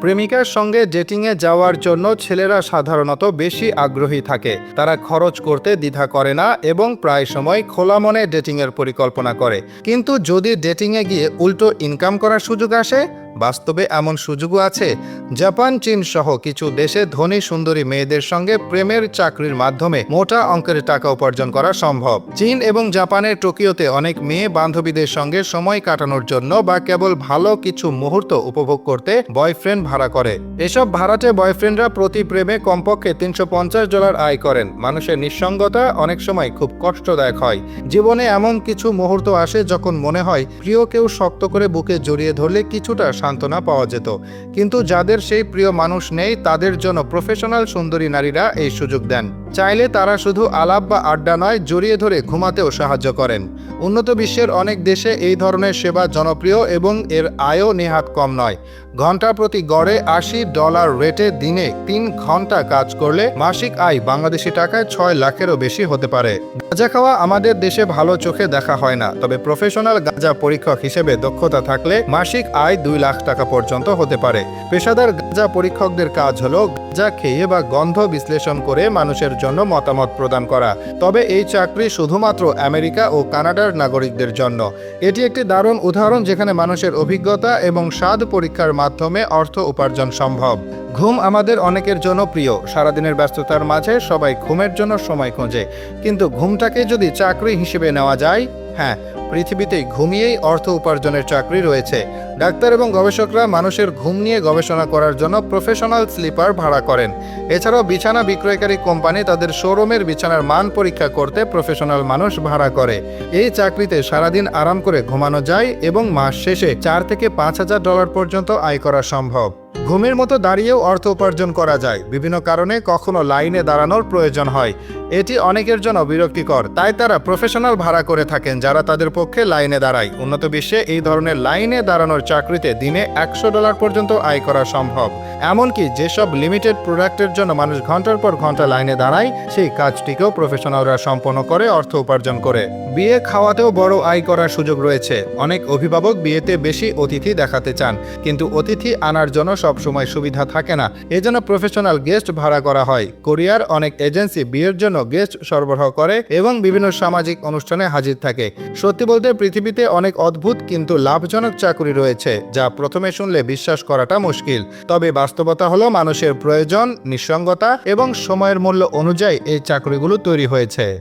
প্রেমিকার সঙ্গে ডেটিংয়ে যাওয়ার জন্য ছেলেরা সাধারণত বেশি আগ্রহী থাকে। তারা খরচ করতে দ্বিধা করে না এবং প্রায় সময় খোলা মনে ডেটিংয়ের পরিকল্পনা করে। কিন্তু যদি ডেটিংয়ে গিয়ে উল্টো ইনকাম করার সুযোগ আসে বাস্তবে এমন সুযোগও আছে। জাপান, চীন সহ কিছু দেশে ধনী সুন্দরী মেয়েদের সঙ্গে প্রেমের চাকরির মাধ্যমে মোটা অঙ্কের টাকা উপার্জন করা সম্ভব। চীন এবং জাপানের টোকিওতে অনেক মেয়ে বান্ধবীদের সঙ্গে সময় কাটানোর জন্য বা কেবল ভালো কিছু মুহূর্ত উপভোগ করতে বয়ফ্রেন্ড ভাড়া করে। এসব ভাড়াটে বয়ফ্রেন্ডরা প্রতি প্রেমে কমপক্ষে তিনশো পঞ্চাশ ডলার আয় করেন। মানুষের নিঃসঙ্গতা অনেক সময় খুব কষ্টদায়ক হয়। জীবনে এমন কিছু মুহূর্ত আসে যখন মনে হয় প্রিয় কেউ শক্ত করে বুকে জড়িয়ে ধরলে কিছুটা সান্ত্বনা পাওয়া যেত। কিন্তু যাদের সেই প্রিয় মানুষ নেই, তাদের জন্য প্রফেশনাল সুন্দরী নারীরা এই সুযোগ দেন। চাইলে তারা শুধু আলাপ বা আড্ডা নয়, জড়িয়ে ধরে ঘুমাতেও সাহায্য করেন। উন্নত বিশ্বের অনেক দেশে এই ধরনের সেবা জনপ্রিয় এবং এর আয়ও নেহাত কম নয়। ঘণ্টা প্রতি গড়ে আশি ডলার রেটে দিনে তিন ঘণ্টা কাজ করলে মাসিক আয় বাংলাদেশি টাকায় ছয় লাখেরও বেশি হতে পারে। গাঁজা খাওয়া আমাদের দেশে ভালো চোখে দেখা হয় না, তবে প্রফেশনাল গাঁজা পরীক্ষক হিসেবে দক্ষতা থাকলে মাসিক আয় দুই লাখ টাকা পর্যন্ত হতে পারে। পেশাদার গাঁজা পরীক্ষকদের কাজ হলো গাঁজা খেয়ে বা গন্ধ বিশ্লেষণ করে মানুষের জন্য মতামত প্রদান করা। তবে এই চাকরি শুধুমাত্র আমেরিকা ও কানাডার নাগরিকদের জন্য। এটি একটি দারুণ উদাহরণ যেখানে মানুষের অভিজ্ঞতা এবং স্বাদ পরীক্ষার মাধ্যমে অর্থ উপার্জন সম্ভব। ঘুম আমাদের অনেকের জন্য প্রিয়। সারাদিনের ব্যস্ততার মাঝে সবাই ঘুমের জন্য সময় খোঁজে। কিন্তু ঘুমটাকে যদি চাকরি হিসেবে নেওয়া যায় হ্যাঁ পৃথিবীতে ঘুমিয়েই অর্থ উপার্জনের চাকরি রয়েছে। ডাক্তার এবং গবেষকরা মানুষের ঘুম নিয়ে গবেষণা করার জন্য প্রফেশনাল স্লিপার ভাড়া করেন। এছাড়াও বিছানা বিক্রয়কারী কোম্পানি তাদের শোরুমের বিছানার মান পরীক্ষা করতে প্রফেশনাল মানুষ ভাড়া করে। এই চাকরিতে সারাদিন আরাম করে ঘুমানো যায় এবং মাস শেষে চার থেকে পাঁচ হাজার ডলার পর্যন্ত আয় করা সম্ভব। ঘুমের মতো দাঁড়িয়েও অর্থ উপার্জন করা যায়। বিভিন্ন কারণে কখনো লাইনে দাঁড়ানোর প্রয়োজন হয়। এটি অনেকের জন্য বিরক্তিকর, তাই তারা প্রফেশনাল ভাড়া করে থাকেন যারা তাদের পক্ষে লাইনে দাঁড়ায়। উন্নত বিশ্বে এই ধরনের লাইনে দাঁড়ানোর চাকরিতে দিনে একশো ডলার পর্যন্ত আয় করা সম্ভব। এমনকি যেসব লিমিটেড প্রোডাক্টের জন্য মানুষ ঘণ্টার পর ঘণ্টা লাইনে দাঁড়ায়, সেই কাজটিকেও প্রফেশনালরা সম্পন্ন করে, অর্থ উপার্জন করে। বিয়ে খাওয়াতেও বড় আয় করার সুযোগ রয়েছে। অনেক অভিভাবক বিয়েতে বেশি অতিথি দেখাতে চান, কিন্তু অতিথি আনার জন্য সবসময় সুবিধা থাকে না। এজন্য প্রফেশনাল গেস্ট ভাড়া করা হয়। কোরিয়ার অনেক এজেন্সি বিয়ের জন্য গেস্ট সরবরাহ করে এবং বিভিন্ন সামাজিক অনুষ্ঠানে হাজির থাকে। সত্যি বলতে পৃথিবীতে অনেক অদ্ভুত কিন্তু লাভজনক চাকরি রয়েছে, যা প্রথমে শুনলে বিশ্বাস করাটা মুশকিল। তবে বাস্তবতা হলো মানুষের প্রয়োজন, নিঃসঙ্গতা এবং সময়ের মূল্য অনুযায়ী এই চাকরিগুলো তৈরি হয়েছে।